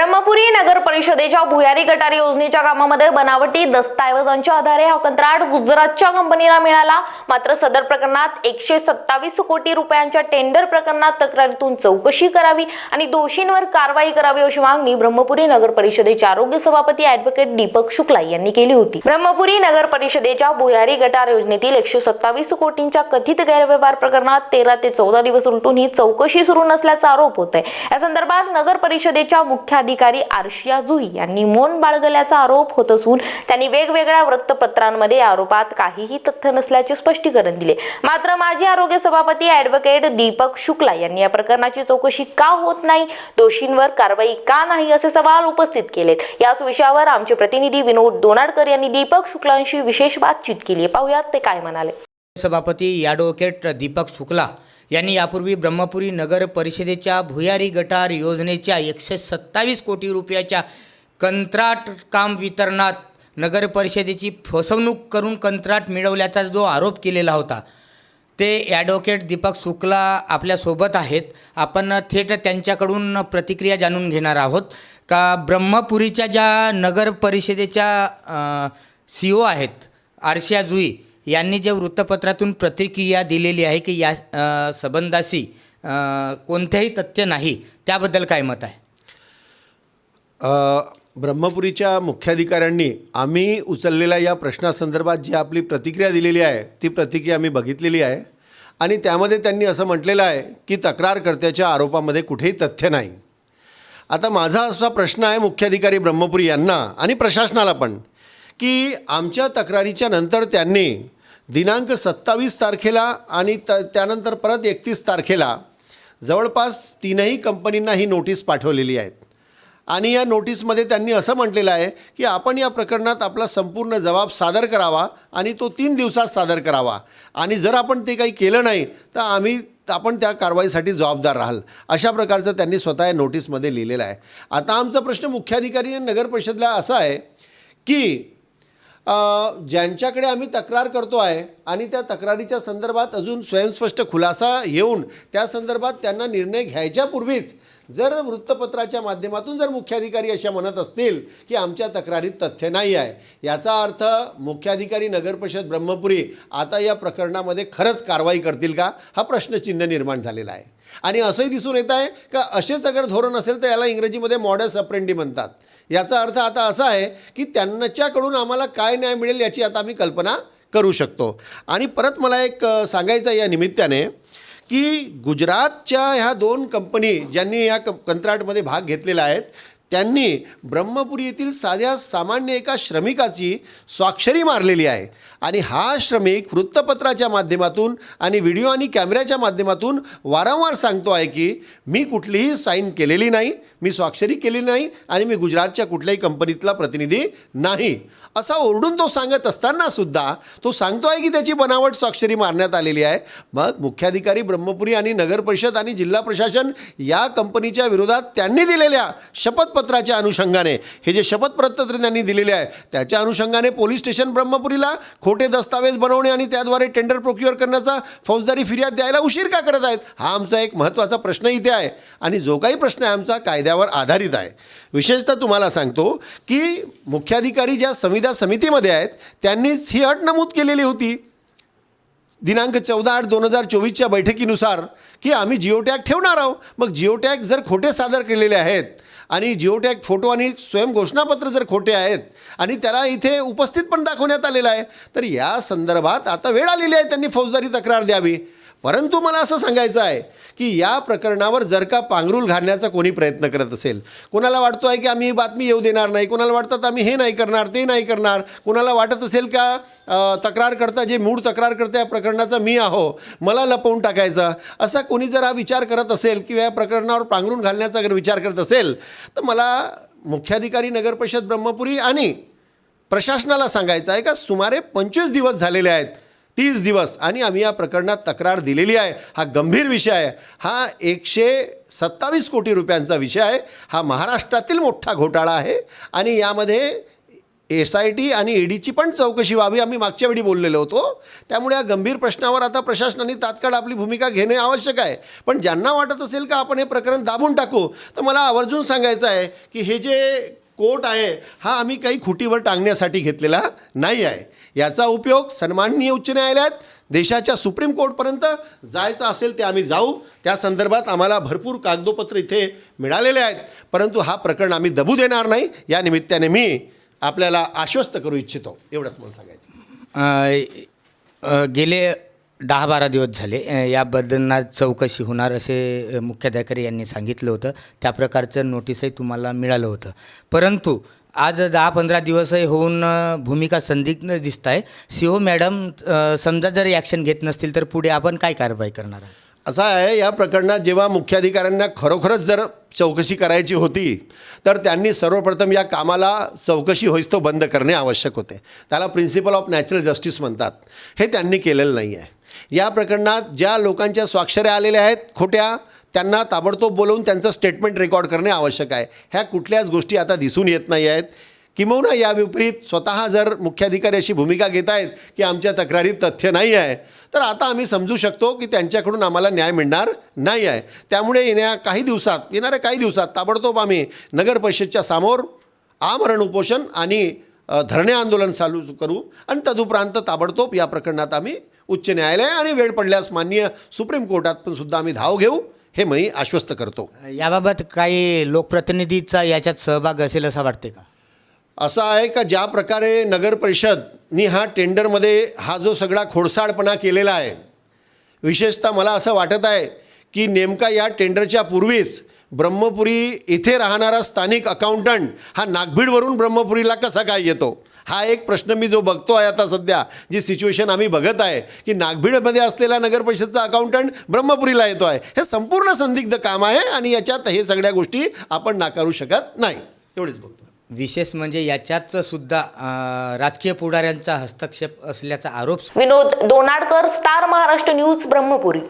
ബ്രഹ്മപുരം ब्रह्मपुरी नगर परिषदेच्या भुयारी गटारी योजनेच्या कामामध्ये बनावटी दस्तऐवजांच्या आधारे हा कंत्राट गुजरातच्या कंपनीला मिळाला. मात्र सदर प्रकरणात एकशे सत्तावीस कोटी रुपयांच्या टेंडर प्रकरणात तक्रारीतून चौकशी करावी आणि दोषींवर कारवाई करावी अशी मागणी ब्रह्मपुरी नगर परिषदेचे आरोग्य सभापती अॅडव्होकेट दीपक शुक्ला यांनी केली होती. ब्रह्मपुरी नगर परिषदेच्या भुयारी गटार योजनेतील एकशे सत्तावीस कोटींच्या कथित गैरव्यवहार प्रकरणात तेरा ते चौदा दिवस उलटून ही चौकशी सुरू नसल्याचा आरोप होत आहे या संदर्भात नगर परिषदेच्या मुख्याधिकारी आर्शिया जुई यांनी मौन बाळगल्याचा आरोप होत असून त्यांनी वेगवेगळ्या वृत्तपत्रांमध्ये या आरोपात काहीही तथ्य नसल्याचे स्पष्टीकरण दिले. मात्र माजी आरोग्य सभापती ऍडव्होकेट दीपक शुक्ला यांनी या प्रकरणाची चौकशी का होत नाही दोषींवर कारवाई का नाही असे सवाल उपस्थित केलेत. याच विषयावर आमचे प्रतिनिधी विनोद दोनाडकर यांनी दीपक शुक्लांशी विशेष बातचीत केली पाहुयात ते काय म्हणाले. सभापती ॲडव्होकेट दीपक शुक्ला यांनी यापूर्वी ब्रह्मपुरी नगर परिषदेच्या भुयारी गटार योजनेच्या एकशे सत्तावीस कोटी रुपयाच्या कंत्राट काम वितरणात नगर परिषदेची फसवणूक करून कंत्राट मिळवल्याचा जो आरोप केलेला होता ते ॲडव्होकेट दीपक शुक्ला आपल्यासोबत आहेत. आपण थेट त्यांच्याकडून प्रतिक्रिया जाणून घेणार आहोत का ब्रह्मपुरीच्या ज्या नगर परिषदेच्या सी ओ आहेत आरशिया जुई यांनी जे वृत्तपत्रातून प्रतिक्रिया दिलेली आहे की या संबंधाशी कोणतेही तथ्य नाही त्याबद्दल काय मत आहे? ब्रह्मपुरीच्या मुख्याधिकाऱ्यांनी आम्ही उचललेल्या या प्रश्नासंदर्भात जी आपली प्रतिक्रिया दिलेली आहे ती प्रतिक्रिया मी बघितलेली आहे. आणि त्यामध्ये त्यांनी असं म्हटलेलं आहे की तक्रारकर्त्याच्या आरोपामध्ये कुठेही तथ्य नाही. आता माझा असा प्रश्न आहे मुख्याधिकारी ब्रह्मपुरी यांना आणि प्रशासनाला पण. की आमच्या तक्रारीच्या नंतर त्यांनी दिनांक सत्तावीस तारखेला आणि त त्यानंतर परत एकतीस तारखेला जवळपास तीनही कंपनींना ही नोटीस पाठवलेली आहेत. आणि या नोटीसमध्ये त्यांनी असं म्हटलेलं आहे की आपण या प्रकरणात आपला संपूर्ण जबाब सादर करावा आणि तो तीन दिवसात सादर करावा. आणि जर आपण ते काही केलं नाही तर आम्ही आपण त्या कारवाईसाठी जबाबदार राहाल. अशा प्रकारचं त्यांनी स्वतः या नोटीसमध्ये लिहिलेलं आहे. आता आमचा प्रश्न मुख्याधिकारी आणि नगर परिषदला असा आहे की ज्यांच्याकडे आम्ही तक्रार करतो आहे आणि त्या तक्रारीच्या संदर्भात अजून स्वयंस्पष्ट खुलासा येऊन त्या संदर्भात त्यांना निर्णय घ्यायच्यापूर्वीच जर वृत्तपत्राच्या माध्यमातून जर मुख्याधिकारी अशा म्हणत असतील की आमच्या तक्रारीत तथ्य नाही आहे याचा अर्थ मुख्याधिकारी नगरपरिषद ब्रह्मपुरी आता या प्रकरणामध्ये खरंच कारवाई करतील का? हा प्रश्नचिन्ह निर्माण झालेला आहे. आणि असंही दिसून येत आहे का असेच अगर धोरण असेल तर याला इंग्रजीमध्ये मॉडर्स अप्रेंडी म्हणतात. याचा अर्थ आता असा आहे की त्यांच्याकडून आम्हाला काय न्याय मिळेल याची आता आम्ही कल्पना करू शकतो. आणि परत मला एक सांगायचं आहे या निमित्ताने की गुजरातच्या ह्या दोन कंपनी ज्यांनी या क कंत्राटमध्ये भाग घेतलेला आहेत त्यांनी ब्रह्मपुरी येथील साध्या सामान्य एका श्रमिकाची स्वाक्षरी मारलेली आहे. आणि हा श्रमिक वृत्तपत्राच्या माध्यमातून आणि व्हिडिओ आणि कॅमेऱ्याच्या माध्यमातून वारंवार सांगतो आहे की मी कुठलीही साईन केलेली नाही मी स्वाक्षरी केलेली नाही आणि मी गुजरातच्या कुठल्याही कंपनीतला प्रतिनिधी नाही. असा ओरडून तो सांगत असताना सुद्धा तो सांगतो आहे की त्याची बनावट स्वाक्षरी मारण्यात आलेली आहे. मग मुख्याधिकारी ब्रह्मपुरी आणि नगर परिषद आणि जिल्हा प्रशासन या कंपनीच्या विरोधात त्यांनी दिलेल्या शपथपत्राच्या अनुषंगाने. हे जे शपथपत्र त्यांनी दिलेले आहे त्याच्या अनुषंगाने पोलीस स्टेशन ब्रह्मपुरीला खोटे दस्तावेज बनवणे आणि त्याद्वारे टेंडर प्रोक्युअर करण्याचा फौजदारी फिर्याद द्यायला उशीर का करत आहेत? हा आमचा एक महत्त्वाचा प्रश्न इथे आहे. आणि जो काही प्रश्न आहे आमचा कायद्यावर आधारित आहे. विशेषतः तुम्हाला सांगतो की मुख्याधिकारी ज्या संविधा समितीमध्ये आहेत त्यांनीच ही अट नमूद केलेली होती. दिनांक चौदा आठ दोन हजार चोवीसच्या बैठकीनुसार की आम्ही जिओटॅग ठेवणार आहोत. मग जिओटॅग जर खोटे सादर केलेले आहेत आणि जिओटॅग फोटो आणि स्वयंघोषणापत्र जर खोटे आहेत आणि त्याला इथे उपस्थित पण दाखवण्यात आलेलं आहे तर या संदर्भात आता वेळ आलेली आहे त्यांनी फौजदारी तक्रार द्यावी. परंतु मला असं सांगायचं आहे की या प्रकरणावर जर का पांघरूल घालण्याचा कोणी प्रयत्न करत असेल कोणाला वाटतो आहे की आम्ही ही बातमी येऊ देणार नाही कोणाला वाटतं आम्ही हे नाही करणार ते नाही करणार कोणाला वाटत असेल का तक्रार करता जे मूळ तक्रार तक्रारकर्ता या प्रकरणाचा मी आहो मला लपवून टाकायचा असा कोणी जर हा विचार करत असेल किंवा या प्रकरणावर पांघरून घालण्याचा अगर विचार करत असेल तर मला मुख्याधिकारी नगर परिषद ब्रह्मपुरी आणि प्रशासनाला सांगायचं आहे का सुमारे पंचवीस दिवस झालेले आहेत तीस दिवस आणि आम्ही या प्रकरणात तक्रार दिलेली आहे. हा गंभीर विषय आहे. हा एकशे सत्तावीस कोटी रुपयांचा विषय आहे. हा महाराष्ट्रातील मोठा घोटाळा आहे आणि यामध्ये एस आय टी आणि ईडीची पण चौकशी व्हावी आम्ही मागच्या वेळी बोललेलो होतो. त्यामुळे या गंभीर प्रश्नावर आता प्रशासनाने तात्काळ आपली भूमिका घेणे आवश्यक आहे. पण ज्यांना वाटत असेल का आपण हे प्रकरण दाबून टाकू तर मला आवर्जून सांगायचं आहे की हे जे कोर्ट आहे हा आम्ही काही खुटीवर टांगण्यासाठी घेतलेला नाही आहे. याचा उपयोग सन्माननीय उच्च न्यायालयात देशाच्या सुप्रीम कोर्टपर्यंत जायचं असेल ते आम्ही जाऊ. त्या संदर्भात आम्हाला भरपूर कागदोपत्र इथे मिळालेले आहेत. परंतु हा प्रकरण आम्ही दबू देणार नाही. या निमित्ताने मी आपल्याला आश्वस्त करू इच्छितो. एवढंच मला सांगायचं गेले दहा बारा दिवस झाले. या बदलांना चौकशी होणार असे मुख्याधिकारी यांनी सांगितलं होतं. त्या प्रकारचं नोटीसही तुम्हाला मिळालं होतं. परंतु आज दहा पंधरा दिवसही होऊन भूमिका संदिग्ध दिसत आहे सी ओ मॅडम समजा जर ॲक्शन घेत नसतील तर पुढे आपण काय कारवाई करणार आहे असं आहे या प्रकरणात जेव्हा मुख्याधिकाऱ्यांना खरोखरच जर चौकशी करायची होती तर त्यांनी सर्वप्रथम या कामाला चौकशी होईस्तो बंद करणे आवश्यक होते. त्याला प्रिन्सिपल ऑफ नॅचरल जस्टिस म्हणतात. हे त्यांनी केलेलं नाही आहे या प्रकरणात ज्या लोकांच्या स्वाक्षऱ्या आलेल्या आहेत खोट्या त्यांना ताबडतोब बोलवून त्यांचं स्टेटमेंट रेकॉर्ड करणे आवश्यक आहे. ह्या कुठल्याच गोष्टी आता दिसून येत नाही आहेत. किंबहुना या विपरीत स्वतः जर मुख्याधिकारी अशी भूमिका घेत आहेत की आमच्या तक्रारीत तथ्य नाही आहे तर आता आम्ही समजू शकतो की त्यांच्याकडून आम्हाला न्याय मिळणार नाही आहे. त्यामुळे येण्या काही दिवसात येणाऱ्या काही दिवसात ताबडतोब आम्ही नगर परिषदच्या समोर आमरण उपोषण आणि धरणे आंदोलन चालू करू आणि तदुपरांत ताबडतोब या प्रकरणात आम्ही उच्च न्यायालय आणि वेळ पडल्यास माननीय सुप्रीम कोर्टात पण सुद्धा आम्ही धाव घेऊ हे मी आश्वस्त करतो. याबाबत काही लोकप्रतिनिधीचा याच्यात सहभाग असेल असं वाटते का? असं आहे का ज्या प्रकारे नगर परिषदनी हा टेंडरमध्ये हा जो सगळा खोडसाळपणा केलेला आहे विशेषतः मला असं वाटत आहे की नेमका या टेंडरच्या पूर्वीच ब्रह्मपुरी इथे राहणारा स्थानिक अकाउंटंट हा नागभीडवरून ब्रह्मपुरीला कसा काय येतो? हा एक प्रश्न मी जो बघतो आहे आता सध्या जी सिच्युएशन आम्ही बघत आहे की नागभीडमध्ये असलेला नगर परिषदचा अकाउंटंट ब्रह्मपुरीला येतो आहे. हे संपूर्ण संदिग्ध काम आहे आणि याच्यात हे सगळ्या गोष्टी आपण नाकारू शकत नाही. एवढेच बोलतो. विशेष म्हणजे याच्यात सुद्धा राजकीय पुढाऱ्यांचा हस्तक्षेप असल्याचा आरोप विनोद दोनाडकर स्टार महाराष्ट्र न्यूज ब्रह्मपुरी.